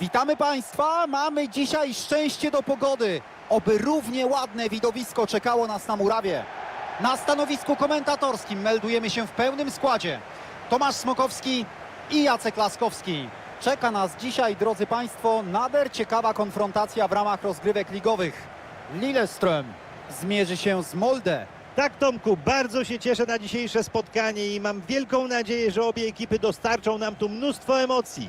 Witamy Państwa, mamy dzisiaj szczęście do pogody. Oby równie ładne widowisko czekało nas na murawie. Na stanowisku komentatorskim meldujemy się w pełnym składzie. Tomasz Smokowski i Jacek Laskowski. Czeka nas dzisiaj, drodzy Państwo, nader ciekawa konfrontacja w ramach rozgrywek ligowych. Lilleström zmierzy się z Molde. Tak, Tomku, bardzo się cieszę na dzisiejsze spotkanie i mam wielką nadzieję, że obie ekipy dostarczą nam tu mnóstwo emocji.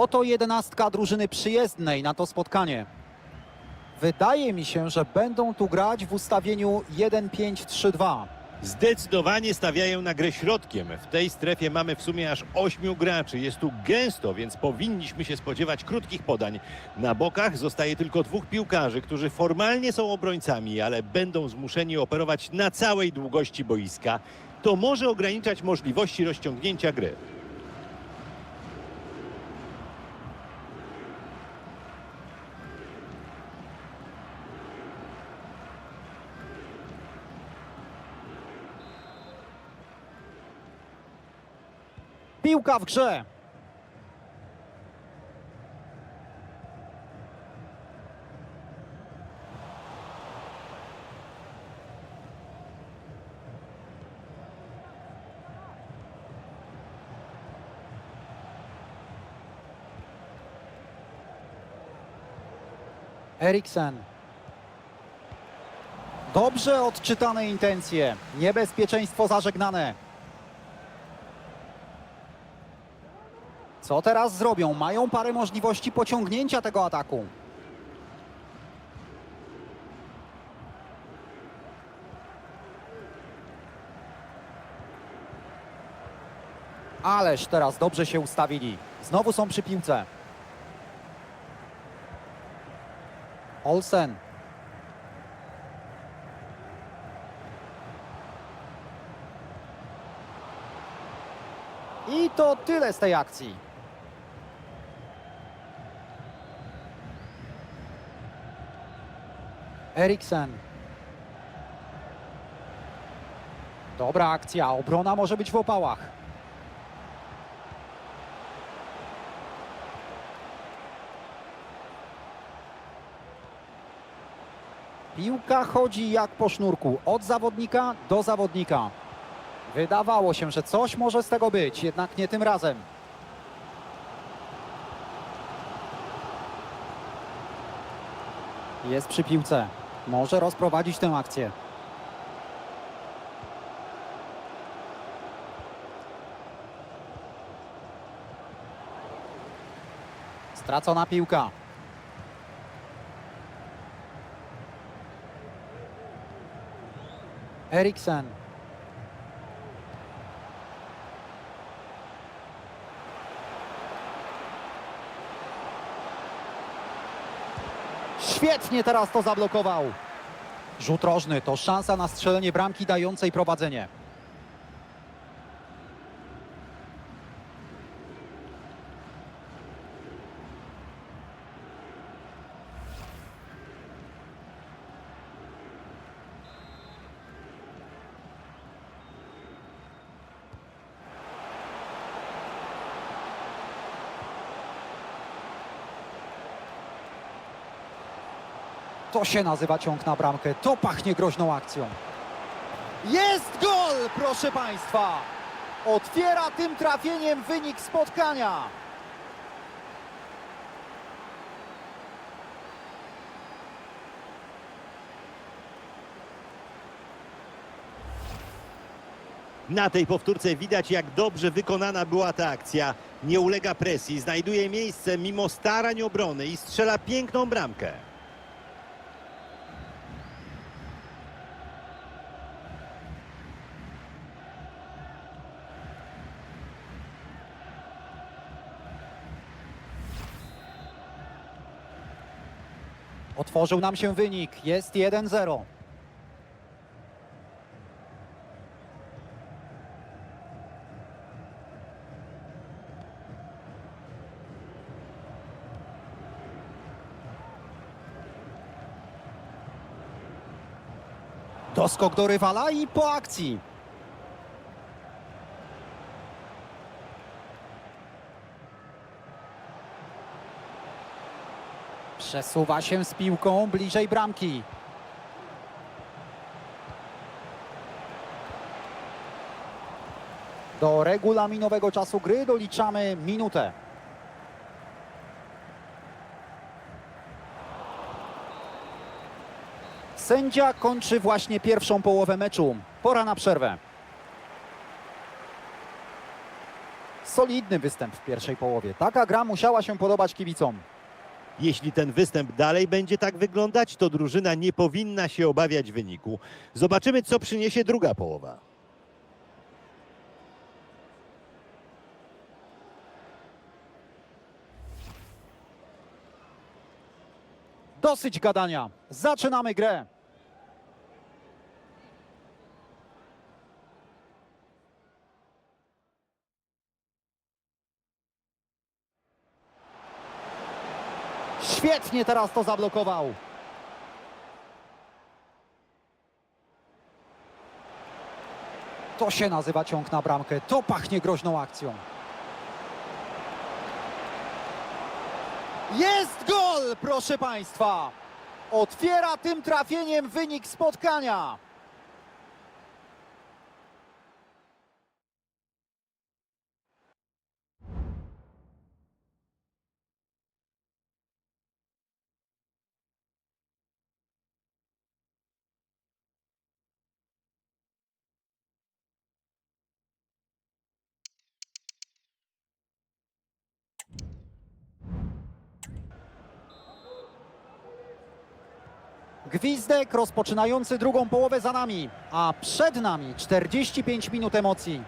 Oto jedenastka drużyny przyjezdnej na to spotkanie. Wydaje mi się, że będą tu grać w ustawieniu 1-5-3-2. Zdecydowanie stawiają na grę środkiem. W tej strefie mamy w sumie aż ośmiu graczy. Jest tu gęsto, więc powinniśmy się spodziewać krótkich podań. Na bokach zostaje tylko dwóch piłkarzy, którzy formalnie są obrońcami, ale będą zmuszeni operować na całej długości boiska. To może ograniczać możliwości rozciągnięcia gry. Piłka w grze. Eriksen. Dobrze odczytane intencje. Niebezpieczeństwo zażegnane. Co teraz zrobią? Mają parę możliwości pociągnięcia tego ataku. Ależ teraz dobrze się ustawili. Znowu są przy piłce. Olsen. I to tyle z tej akcji. Eriksen. Dobra akcja, obrona może być w opałach. Piłka chodzi jak po sznurku, od zawodnika do zawodnika. Wydawało się, że coś może z tego być, jednak nie tym razem. Jest przy piłce. Może rozprowadzić tę akcję. Stracona piłka. Eriksen. Świetnie teraz to zablokował. Rzut rożny to szansa na strzelenie bramki dającej prowadzenie. To się nazywa ciąg na bramkę. To pachnie groźną akcją. Jest gol, proszę Państwa! Otwiera tym trafieniem wynik spotkania. Na tej powtórce widać, jak dobrze wykonana była ta akcja. Nie ulega presji, znajduje miejsce mimo starań obrony i strzela piękną bramkę. Otworzył nam się wynik. Jest 1-0. Doskok do rywala i po akcji. Przesuwa się z piłką bliżej bramki. Do regulaminowego czasu gry doliczamy minutę. Sędzia kończy właśnie pierwszą połowę meczu. Pora na przerwę. Solidny występ w pierwszej połowie. Taka gra musiała się podobać kibicom. Jeśli ten występ dalej będzie tak wyglądać, to drużyna nie powinna się obawiać wyniku. Zobaczymy, co przyniesie druga połowa. Dosyć gadania. Zaczynamy grę. Świetnie teraz to zablokował. To się nazywa ciąg na bramkę. To pachnie groźną akcją. Jest gol, proszę Państwa! Otwiera tym trafieniem wynik spotkania. Gwizdek rozpoczynający drugą połowę za nami, a przed nami 45 minut emocji.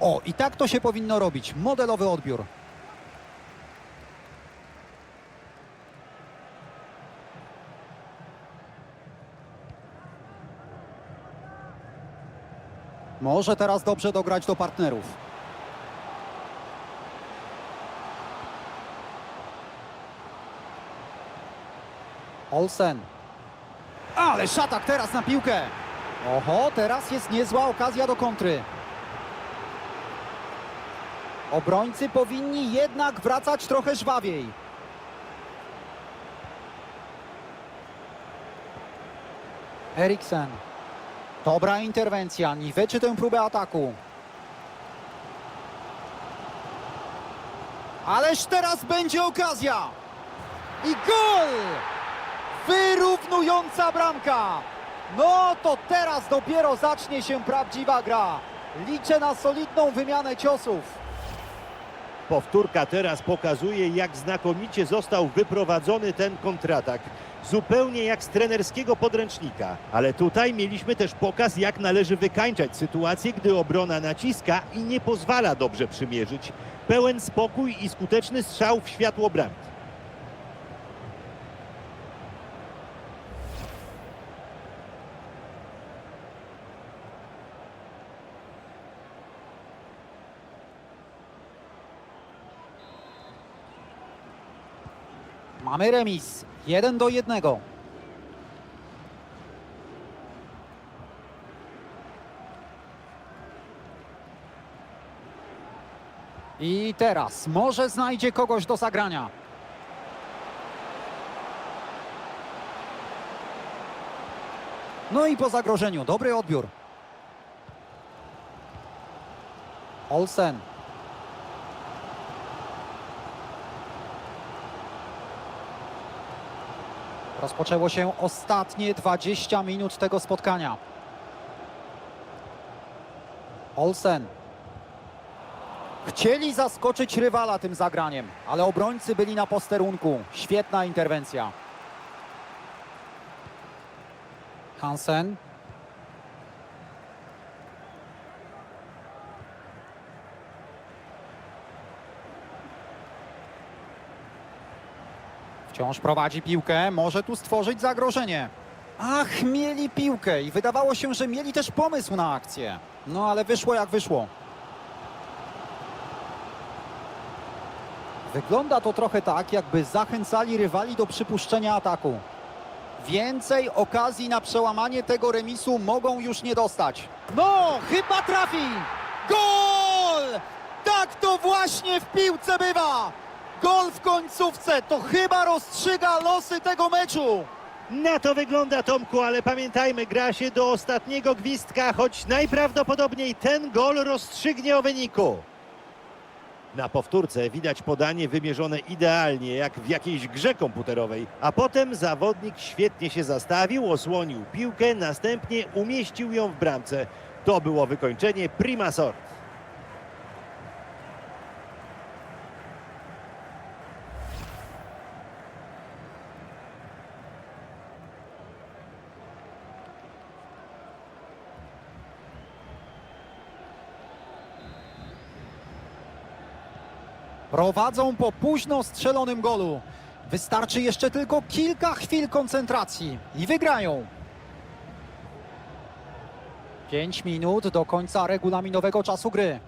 O, i tak to się powinno robić. Modelowy odbiór. Może teraz dobrze dograć do partnerów. Olsen. Ale szatak teraz na piłkę. Oho, teraz jest niezła okazja do kontry. Obrońcy powinni jednak wracać trochę żwawiej. Eriksen. Dobra interwencja, niweczy tę próbę ataku. Ależ teraz będzie okazja! I gol! Wyrównująca bramka! No to teraz dopiero zacznie się prawdziwa gra. Liczę na solidną wymianę ciosów. Powtórka teraz pokazuje, jak znakomicie został wyprowadzony ten kontratak. Zupełnie jak z trenerskiego podręcznika. Ale tutaj mieliśmy też pokaz, jak należy wykańczać sytuację, gdy obrona naciska i nie pozwala dobrze przymierzyć. Pełen spokój i skuteczny strzał w światło bramki. Mamy remis. Jeden do jednego. I teraz może znajdzie kogoś do zagrania. No i po zagrożeniu dobry odbiór. Olsen. Rozpoczęło się ostatnie 20 minut tego spotkania. Olsen. Chcieli zaskoczyć rywala tym zagraniem, ale obrońcy byli na posterunku. Świetna interwencja. Hansen. Wciąż prowadzi piłkę, może tu stworzyć zagrożenie. Ach, mieli piłkę i wydawało się, że mieli też pomysł na akcję. No ale wyszło jak wyszło. Wygląda to trochę tak, jakby zachęcali rywali do przypuszczenia ataku. Więcej okazji na przełamanie tego remisu mogą już nie dostać. No, chyba trafi! Gol! Tak to właśnie w piłce bywa! Gol w końcówce to chyba rozstrzyga losy tego meczu. Na to wygląda Tomku, ale pamiętajmy, gra się do ostatniego gwizdka, choć najprawdopodobniej ten gol rozstrzygnie o wyniku. Na powtórce widać podanie wymierzone idealnie, jak w jakiejś grze komputerowej, a potem zawodnik świetnie się zastawił, osłonił piłkę, następnie umieścił ją w bramce. To było wykończenie prima sort. Prowadzą po późno strzelonym golu. Wystarczy jeszcze tylko kilka chwil koncentracji i wygrają. 5 minut do końca regulaminowego czasu gry.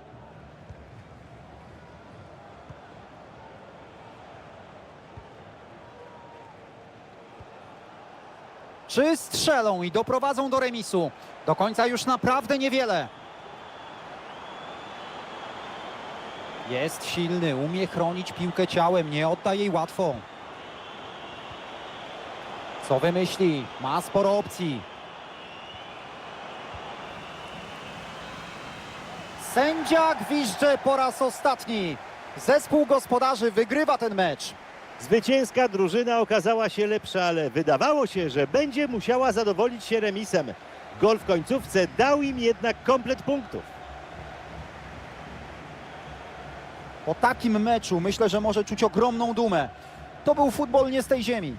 Czy strzelą i doprowadzą do remisu? Do końca już naprawdę niewiele. Jest silny, umie chronić piłkę ciałem, nie odda jej łatwo. Co wymyśli? Ma sporo opcji. Sędzia gwizdże po raz ostatni. Zespół gospodarzy wygrywa ten mecz. Zwycięska drużyna okazała się lepsza, ale wydawało się, że będzie musiała zadowolić się remisem. Gol w końcówce dał im jednak komplet punktów. Po takim meczu myślę, że może czuć ogromną dumę. To był futbol nie z tej ziemi.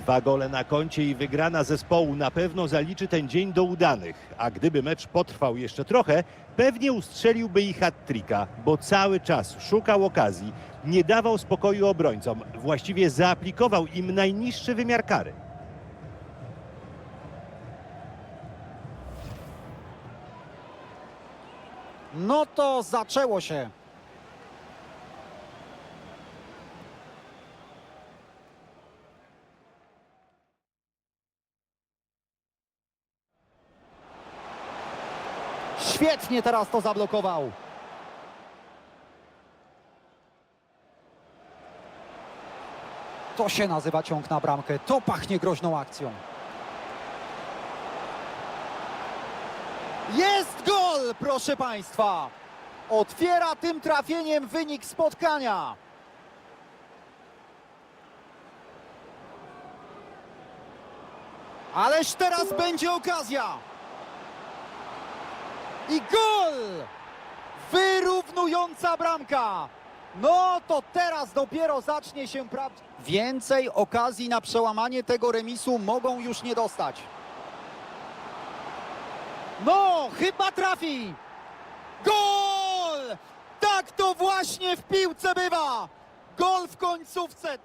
Dwa gole na koncie i wygrana zespołu na pewno zaliczy ten dzień do udanych. A gdyby mecz potrwał jeszcze trochę, pewnie ustrzeliłby ich hat-tricka, bo cały czas szukał okazji, nie dawał spokoju obrońcom, właściwie zaaplikował im najniższy wymiar kary. No to zaczęło się. Świetnie teraz to zablokował. To się nazywa ciąg na bramkę. To pachnie groźną akcją. Jest gol, proszę Państwa! Otwiera tym trafieniem wynik spotkania. Ależ teraz będzie okazja. I gol! Wyrównująca bramka. No to teraz dopiero zacznie się prawdziwie. Więcej okazji na przełamanie tego remisu mogą już nie dostać. No, chyba trafi! Gol! Tak to właśnie w piłce bywa! Gol w końcówce.